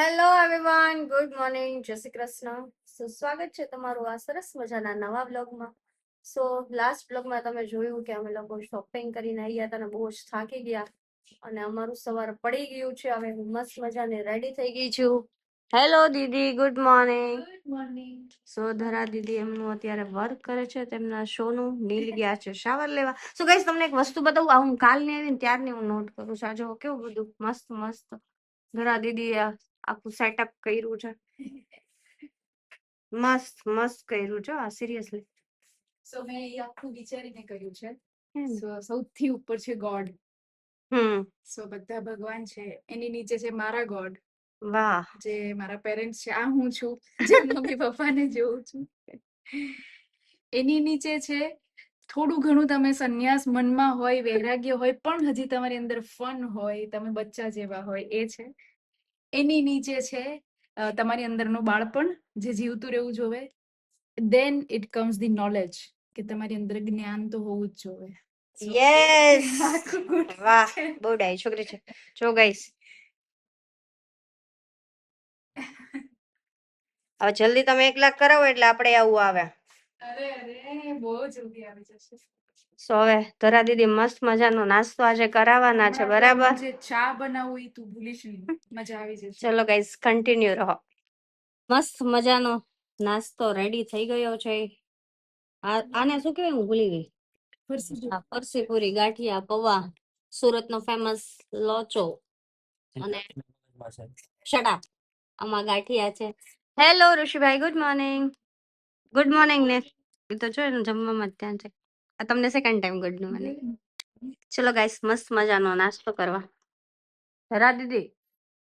Hello everyone good morning જય શ્રી કૃષ્ણ. સો સ્વાગત છે તમારું આ સરસ મજાના નવા બ્લોગમાં સો લાસ્ટ બ્લોગમાં તમે જોયું કે અમે લોકો શોપિંગ કરીને આવ્યા હતા અને બહુ જ થાકી ગયા. અને અમારું સવાર પડી ગયું છે. હવે હું મસ્ત મજાને રેડી થઈ ગઈ છું. હેલો દીદી. Good morning good morning so Dhara દીદી એમનું અત્યારે વર્ક કરે છે. તેમના શોનું નીલ ગયા છે. શાવર લેવા. સો ગાઈસ તમને એક વસ્તુ બતાવું. આ હું કાલની આવીને ત્યારની હું નોટ કરું છું. આ જો કેવું બધું મસ્ત મસ્ત. ધરા દીદી આખું સેટઅપ કર્યું છે. મસ્ત મસ્ત કર્યું છે આ સિરિયસલી સો મેં એ આખું વિચારીને કર્યું છે. સો સૌથી ઉપર છે ગોડ હમ. સો બધા ભગવાન છે એની નીચે છે મારા ગોડ વાહ. જે મારા પેરેન્ટ્સ છે આ હું છું જે મમ્મી પપ્પાને જોઉં છું. એની નીચે છે થોડું ઘણું તમે સંન્યાસ મનમાં હોય વૈરાગ્ય હોય પણ હજી તમારી અંદર ફન હોય તમે બચ્ચા જેવા હોય એ છે. એની નીચે છે તમારી અંદરનું બાળપણ જે જીવતું રહેવું જોવે. Then it comes the knowledge કે તમારી અંદર જ્ઞાન તો હોવું જ જોવે. યસ વાહ! બહુ ડાઈ છોકરી છે. જો ગાઈસ. હવે જલ્દી તમે એક લાખ કરાવો એટલે આપણે આવું આવે. અરે અરે બહુ જલ્દી આવી જશે. સો હવે ધરા દીદી મસ્ત મજાનો નાસ્તો આજે કરાવવાના છે બરાબર? જે ચા બનાવું એ તું ભૂલીશ નહીં. મજા આવી જશે. ચલો ગાઈસ કન્ટિન્યુ રહો. મસ્ત મજાનો નાસ્તો રેડી થઈ ગયો છે. આને શું કહેવાય? હું ભૂલી ગઈ. ફરસી પૂરી ગાંઠિયા પૌવા સુરતનો ફેમસ લોચો અને શડા. આમાં ગાંઠિયા છે. હેલો ઋષિભાઈ ગુડ મોર્નિંગ ગુડ મોર્નિંગ ને. તો જો જમવામાં જ ધ્યાન છે. આ તમને સેકન્ડ ટાઈમ ગુડ મને ચલો ગાઈસ મસ્ત મજાનો નાસ્તો કરવા. ધરા દીદી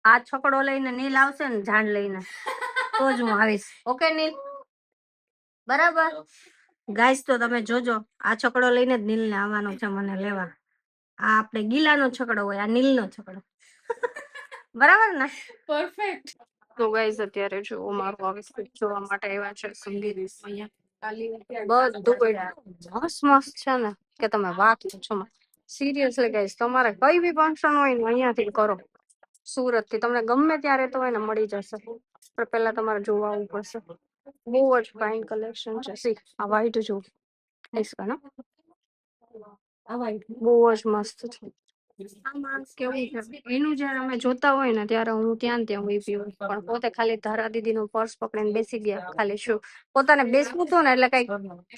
આ છકડો લઈને નીલ આવશે ને જાણ લઈને તો જ હું આવીશ. ઓકે નીલ? બરાબર. ગાઈસ તો તમે જોજો આ છકડો લઈને જ નીલને આવવાનો છે મને લેવા આ આપણે ગીલાનો છકડો હોય આ નીલનો છકડો. બરાબર ને? પરફેક્ટ તો ગાઈસ અત્યારે જો મારું ઓફિસ જોવા માટે આવ્યા છે સંગીત અહીંયા. કે તમે વાત છો સિરિયસલી ગાઈસ તમારે કઈ બી ફંક્શન હોય ને અહીંયાથી કરો. સુરતથી તમને ગમે ત્યારે તો હોય ને મળી જશે. પણ પહેલા તમારે જોવા આવવું પડશે. બહુ જ ફાઇન કલેક્શન છે. સી આ વ્હાઈટ જો વાઈટ બહુ જ મસ્ત છે. એનું જયારે અમે જોતા હોય ને ત્યારે હું ત્યાં ત્યાં ઊભી હોય પણ પોતે ખાલી ધારા દીદી નું પર્સ પકડીને બેસી ગયા ખાલી શું? પોતાને બેસવું હતું ને એટલે કંઈક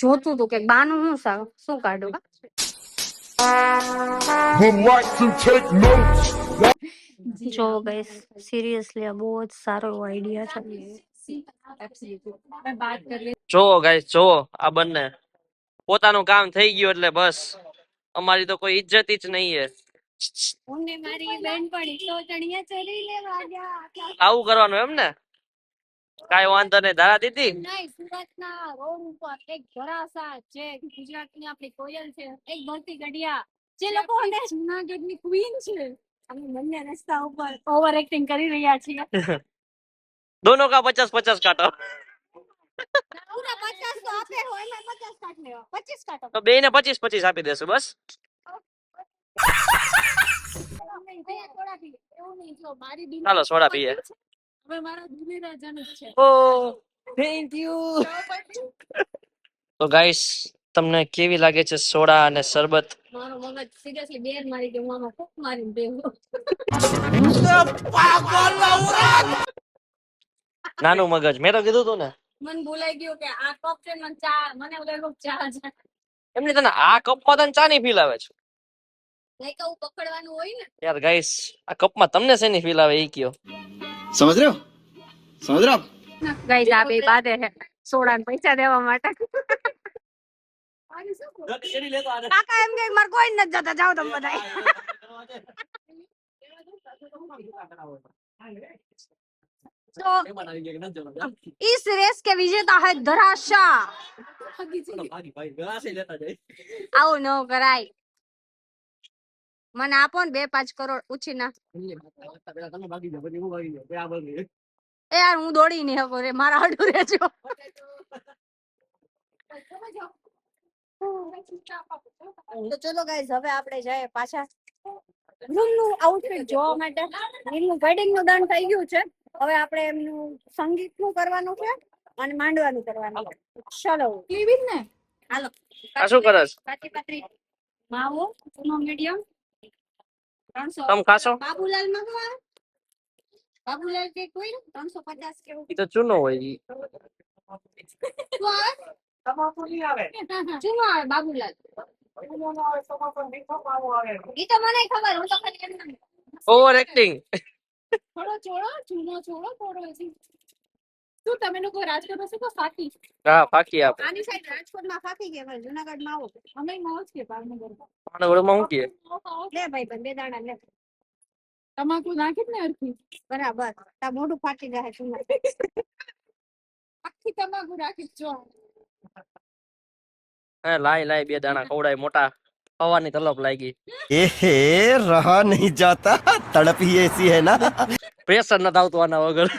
જોતું હતું કે બાનું હું શું કાઢું? જો ગઈસ સિરિયસલી આ બહુ જ સારો આઈડિયા છે. જો ગાઈસ જો આ બંને. પોતાનું કામ થઈ ગયું એટલે બસ. અમારી તો કોઈ ઇજ્જત જ નહીં હે મને મારી બેનપણી તો ચણિયા ચોરી લેવા ગયા. આવું કરવાનું એમ ને? કાઈ વાંધો નહીં ધારા દીદી? નહીં સુરતના રોડ ઉપર એક ધરાસા છે ગુજરાતની આપણી કોયલ છે એક ભરતી ગઢિયા. જે લોકો જુનાગઢની ક્વીન છે. અમે બંને રસ્તા ઉપર ઓવર એક્ટિંગ કરી રહ્યા છીએ. દોનો કા પચાસ પચાસ કાટો? બે ને પચીસ પચીસ આપી દેશું બસ થોડા પીએ એવું નહીં જો મારી દુનિયા ચાલો સોડા પીએ. હવે મારા દુનિયા જન છે. ઓ થેન્ક યુ તો ગાઈસ તમને કેવી લાગે છે સોડા અને શરબત? મારો મગજ સિરિયસલી બેર મારી કે હું આમાં ફૂક મારીને બેહું. નાનું મગજ મેં તો કીધું તું ને. મને ભૂલાઈ ગયું કે આ કપ છે મને ચા મને લાગ્યું ચા છે એમની તને આ કપમાં તને ચા ની પીલાવે છે. નહીં કહું પકડવાનું હોય ને યાર ગાઈસ આ કપમાં તમને શેની ફીલ આવે એ કયો समझ रहे हो समझ रहे हो आप ગાઈસ આ બે બાદે છે સોડા ને પૈસા દેવા માટે કાકા એમ કે મારે કોઈ નથી જતા જાઓ તમે બધા तो इस रेस के विजेता है धराशा આવું ન કરાય મને આપો ને બે પાંચ કરોડ ઉછી ના એ યાર હું દોડી નહીં હવે રે મારા હાડું રેજો તો ચલો ગાઈઝ હવે આપણે જઈએ પાછા. નીલનું આઉટફિટ જોવા માટે. નીલનું વેડિંગનું ડન થઈ ગયું છે. હવે આપણે એમનું સંગીતનું કરવાનું છે અને માંડવાનું કરવાનું છે. ચલો. કેવી ને હાલો. શું કરસ? કાચી પાતરી માવો મીડિયમ તમે ખાશો? બાબુલાલ મંગવા બાબુલાલ કે કોઈ? ત્રણસો પચાસ કેવું ઈ તો ચૂનો હોય ઈ. શું આવે ચૂનો આવે બાબુલાલ. ઈ તો મને ખબર હું તો ખાલી એમ ઓવર એક્ટિંગ થોડો છોડો જૂનો છોડો થોડો શું તમે લોકો રાજકોટ હશો તો ફાકી. હા ફાકી આપ. આની સાઈડ રાજકોટમાં ફાકી કહેવાય જુનાગઢમાં આવો. અમે મોજ કે ભાવનગર ભાવનગરમાં હું કે? લે ભાઈ બંધ બે દાણા લે. તમાકુ નાખી ને અરખી બરાબર. તા મોઢું ફાટી જાય છે આખી તમાકુ રાખી જો હે લાય લાય બે દાણા ખવડાય. મોટા ખાવાની તલપ લાગી. એ હે રહા નહીં જાતા. તડપી એસી હે ના. પ્રેશર ન આવતું આના વગર.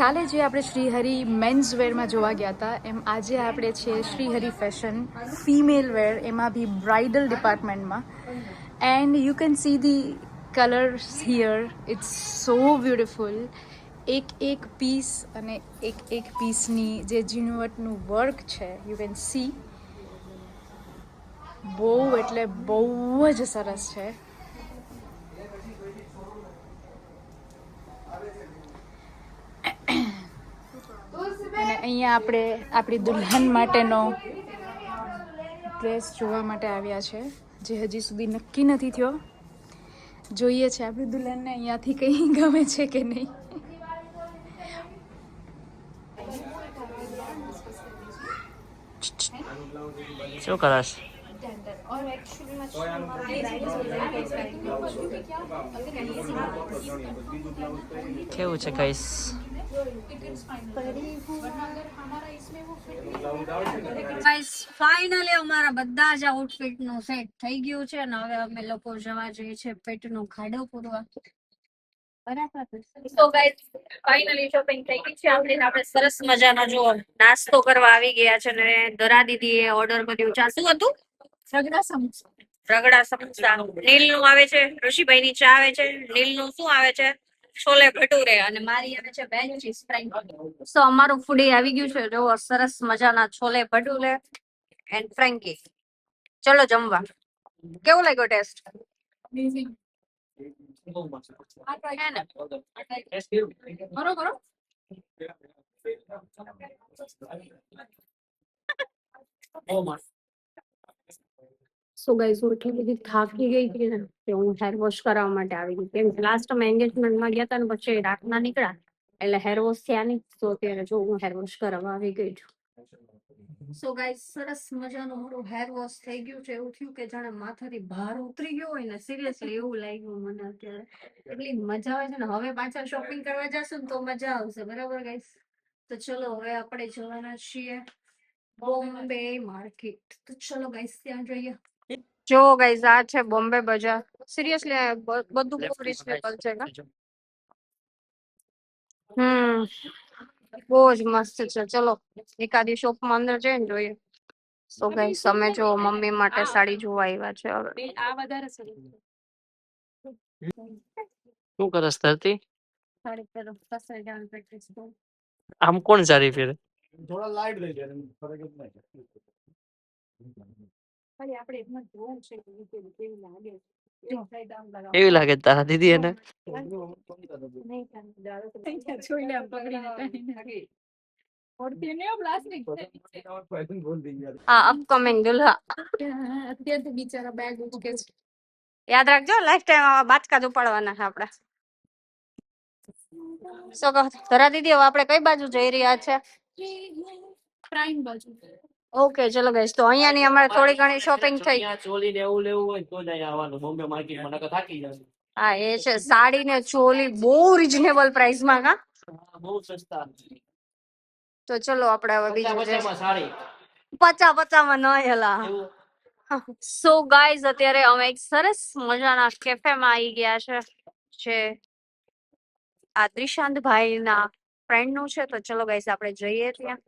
કાલે જે આપણે શ્રીહરિ મેન્સ વેરમાં જોવા ગયા હતા, એમ આજે આપણે છે શ્રીહરિ ફેશન ફિમેલ વેર એમાં બી bridal ડિપાર્ટમેન્ટમાં and you can see the colours here it's so beautiful એક એક પીસ અને એક એક પીસની જે ઝીણવટનું વર્ક છે યુ કેન સી બહુ એટલે બહુ જ સરસ છે અને અહીંયા આપણે આપણી દુલ્હન માટેનો ડ્રેસ જોવા માટે આવ્યા છે, જે હજી સુધી નક્કી નથી થયો. જોઈએ છે આપણી દુલ્હનને અહીંયાથી કંઈ ગમે છે કે નહીં. શું કરસ કેવું છે કઈશ અમારા બધા જ આઉટફિટનું સેટ થઈ ગયું છે અને હવે અમે લોકો જવા જઈએ છે પેટનો ખાડો પૂરવા. ફાઇનલી શોપિંગ થઈ ગઈ છે. આપણે આપણે સરસ મજાનો જો નાસ્તો કરવા આવી ગયા છે ને દરા દીદીએ ઓર્ડર કર્યું. છે શું હતું? સગડા સમોસા. રગડા સમોસા નીલનું આવે છે ઋષિભાઈ ની ચા આવે છે નીલનું શું આવે છે? છોલે ભટુરે અને મારી આવે છે બેન ચીઝ ફ્રેન્કી સો અમારું ફૂડી આવી ગયું છે. જો સરસ મજાના છોલે ભટુરે એન્ડ ફ્રેન્કી ચલો જમવા. કેવું લાગ્યો ટેસ્ટ બરોબર કરો સો ગાઈઝ હું એટલી બધી થાકી ગઈ હતી ને કે હું હેર વોશ કરાવવા માટે આવી ગઈ. કેમ લાસ્ટ અમે એન્ગેજમેન્ટમાં ગયા હતા ને પછી રાતના નીકળ્યા. એટલે હેર વોશ થયા નહીં. તો અત્યારે જો હું હેર વોશ કરાવવા આવી ગઈ છું. સો ગાઈઝ સરસ મજાનું મારું હેર વોશ થઈ ગયું છે. એવું થયું કે જાણે માથાથી ભાર ઉતરી ગયો હોય ને સિરિયસલી એવું લાગ્યું મને અત્યારે. એટલી મજા આવે છે ને. હવે પાછા શોપિંગ કરવા જશું ને તો મજા આવશે. બરાબર ગાઈઝ તો ચલો હવે આપણે જવાના છીએ. બોમ્બે માર્કેટ તો ચલો ગાઈઝ ત્યાં જઈએ. જો ગાઈઝ આ છે બોમ્બે બજાર સિરિયસલી બધું બહુ રિઝનેબલ છે હમ. બહુ જ મસ્ત છે. ચલો એકાદી શોપમાં અંદર જઈને જોઈએ. સો ગાઈઝ તમે જો મમ્મી માટે સાડી જોવા આવ્યા છે હવે. આ વધારે શું કરસ ધરતી? આમ કોણ સારી ફેરે થોડા લાઈટ લઈ જાય કેવી લાગે તારા દીદી એને યાદ રાખજો લાઈફ ટાઈમ આવા બાચકા જ ઉપાડવાના છે આપડે સો ધરા દીદી હવે આપણે કઈ બાજુ જઈ રહ્યા છે બાજુ ઓકે ચલો ગાઈસ તો અહીંયાની અમારે થોડી ઘણી શોપિંગ થઈ. ચોલી ને એવું લેવું હોય તો જ અહીંયા આવવાનું. બોમ્બે માર્કેટમાં નકર થાકી જશે હા એ છે. સાડી ને ચોલી બહુ રીઝનેબલ પ્રાઇસમાં કા? બહુ સસ્તા. તો ચલો આપણે હવે બીજું જે સાડી. પચા પચામાં ન હેલા. સો ગાઈઝ અત્યારે અમે એક સરસ મજાના કેફેમાં આવી ગયા છે જે આ ના ફ્રેન્ડનું છે. તો ચલો ગાઈઝ આપણે જઈએ ત્યાં.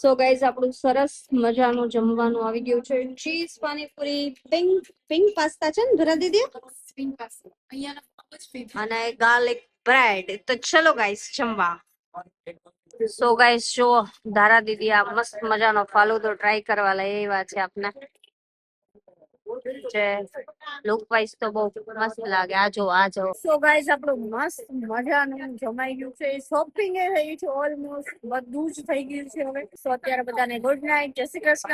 સો ગાઈઝ આપણું સરસ મજાનું જમવાનું આવી ગયું છે. Cheese panipuri pink pink pasta છે ને ધરા દીદી? Pink pasta. અને ગાર્લિક બ્રેડ તો ચલો ગાઈઝ જમવા. સો ગાઈઝ જો ધારા દીદી આ મસ્ત મજાનો ફાલુદો ટ્રાય કરવા લઈ આવ્યા છે આપને. જે લુક વાઇઝ તો બહુ મસ્ત લાગે. આ જો આ જો. સો ગાઈઝ આપણું મસ્ત મજાનું જમાઈ ગયું છે. શોપિંગ એ થઈ છે ઓલમોસ્ટ બધું જ થઈ ગયું છે હવે. સો અત્યારે બધાને ગુડ નાઇટ જય શ્રી કૃષ્ણ.